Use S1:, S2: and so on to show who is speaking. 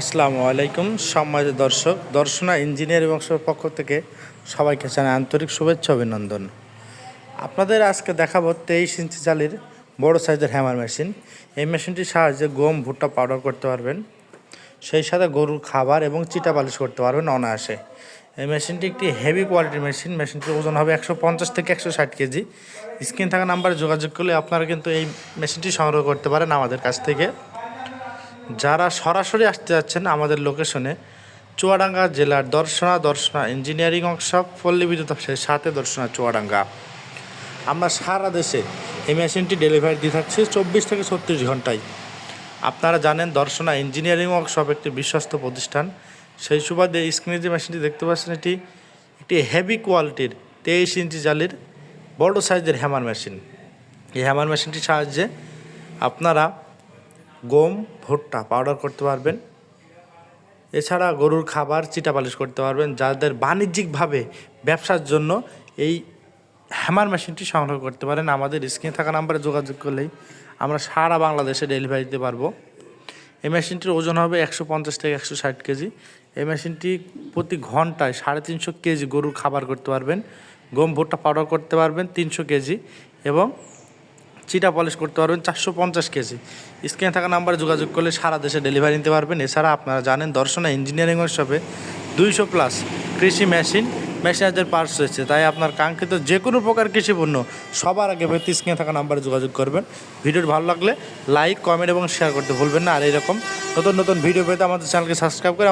S1: আসসালামু আলাইকুম সম্মানিত দর্শক, দর্শনা, ইঞ্জিনিয়ার এবং পক্ষ থেকে সবাইকে জানাই আন্তরিক শুভেচ্ছা অভিনন্দন। আপনাদের আজকে দেখাবো তেইশ ইঞ্চি জালির বড় সাইজের হ্যামার মেশিন। এই মেশিনটির সাহায্যে গম, ভুট্টা পাউডার করতে পারবেন। সেই সাথে গরুর খাবার এবং চিটা পালিশ করতে পারবেন অনায়াসে। এই মেশিনটি একটি হেভি কোয়ালিটির মেশিন মেশিনটির ওজন হবে একশো পঞ্চাশ থেকে একশো ষাট কেজি। স্ক্রিন থাকা নাম্বারে যোগাযোগ করলে আপনারা কিন্তু এই মেশিনটি সংগ্রহ করতে পারেন আমাদের কাছ থেকে। যারা সরাসরি আসতে যাচ্ছেন আমাদের লোকেশনে, চুয়াডাঙ্গা জেলার দর্শনা দর্শনা ইঞ্জিনিয়ারিং ওয়ার্কশপ পল্লী বিদ্যুৎ অফিসের সাথে দর্শনা চুয়াডাঙ্গা। আমরা সারা দেশে এই মেশিনটি ডেলিভারি দিয়ে থাকছি চব্বিশ থেকে ছত্রিশ ঘন্টায়। আপনারা জানেন দর্শনা ইঞ্জিনিয়ারিং ওয়ার্কশপ একটি বিশ্বস্ত প্রতিষ্ঠান। সেই সুবাদে স্ক্রিনে যে মেশিনটি দেখতে পাচ্ছেন, এটি একটি হেভি কোয়ালিটির তেইশ ইঞ্চি জালির বড় সাইজের হ্যামার মেশিন এই হ্যামার মেশিনটির সাহায্যে আপনারা গম, ভুট্টা পাউডার করতে পারবেন। এছাড়া গরুর খাবার চিটা পালিশ করতে পারবেন, যাদের বাণিজ্যিকভাবে ব্যবসার জন্য এই হ্যামার মেশিনটি সংগ্রহ করতে পারেন। আমাদের স্ক্রিনে থাকা নাম্বারে যোগাযোগ করলেই আমরা সারা বাংলাদেশে ডেলিভারি দিতে পারব। এই মেশিনটির ওজন হবে একশো পঞ্চাশ থেকে একশো ষাট কেজি। এই মেশিনটি প্রতি ঘন্টায় সাড়ে তিনশো কেজি গরুর খাবার করতে পারবেন। গম, ভুট্টা পাউডার করতে পারবেন তিনশো কেজি এবং চিটা পলিশ করতে পারবেন চারশো পঞ্চাশ কেজি। স্ক্রিনে থাকা নাম্বারে যোগাযোগ করলে সারা দেশে ডেলিভারি নিতে পারবেন। এছাড়া আপনারা জানেন, দর্শনা ইঞ্জিনিয়ারিং ওয়ার্কশপে দুইশো প্লাস কৃষি মেশিন, মেশিনারদের পার্টস রয়েছে। তাই আপনার কাঙ্ক্ষিত যে কোনো প্রকার কৃষি পণ্য সবার আগে পেতে স্ক্রিনে থাকা নাম্বারে যোগাযোগ করবেন। ভিডিওটি ভালো লাগলে লাইক কমেন্ট এবং শেয়ার করতে ভুলবেন না। আর এরকম নতুন নতুন ভিডিও পেতে আমাদের চ্যানেলকে সাবস্ক্রাইব করে